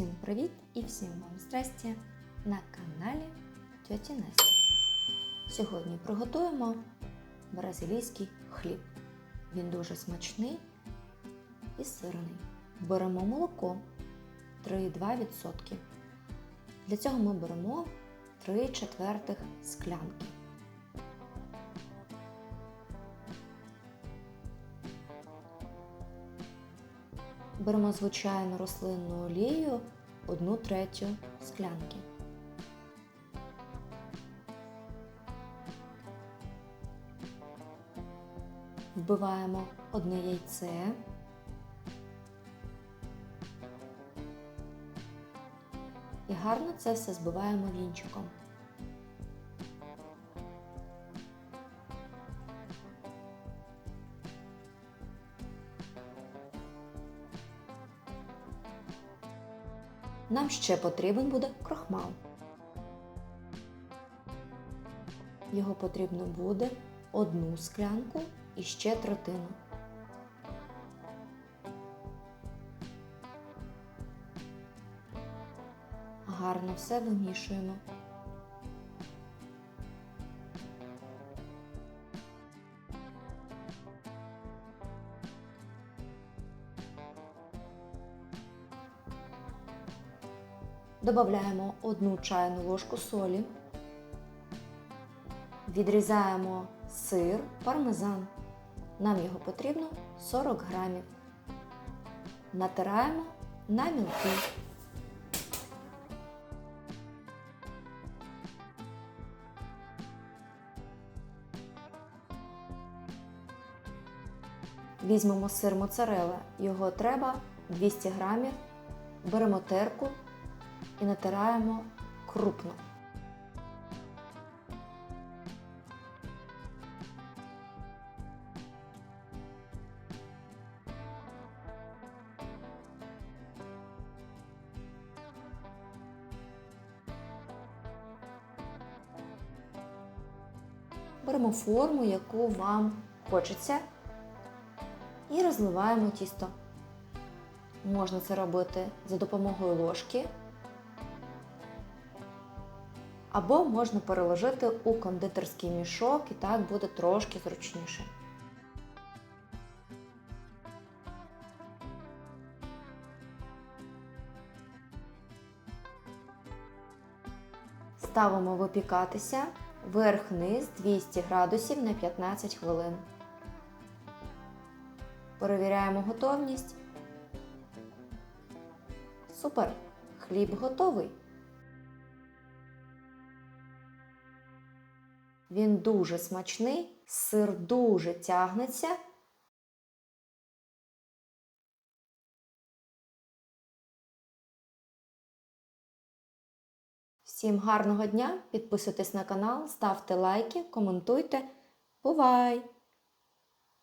Всім привіт і всім вам здрасте на каналі Тьоті Насті. Сьогодні приготуємо бразилійський хліб. Він дуже смачний і сирний. Беремо молоко 3,2%. Для цього ми беремо 3 четвертих склянки. Беремо звичайну рослинну олію 1 третю склянки. Вбиваємо одне яйце. І гарно це все збиваємо вінчиком. Нам ще потрібен буде крохмал. Його потрібно буде одну склянку і ще третину. Гарно все вимішуємо. Додаємо одну чайну ложку солі. Відрізаємо сир, пармезан. Нам його потрібно 40 грамів. Натираємо на мілки. Візьмемо сир моцарелла. Його треба 200 грамів. Беремо терку і натираємо крупно. Беремо форму, яку вам хочеться, і розливаємо тісто. Можна це робити за допомогою ложки, або можна переложити у кондитерський мішок і так буде трошки зручніше. Ставимо випікатися верх-низ 200 градусів на 15 хвилин. Перевіряємо готовність. Супер! Хліб готовий. Він дуже смачний, сир дуже тягнеться. Всім гарного дня! Підписуйтесь на канал, ставте лайки, коментуйте. Бувай!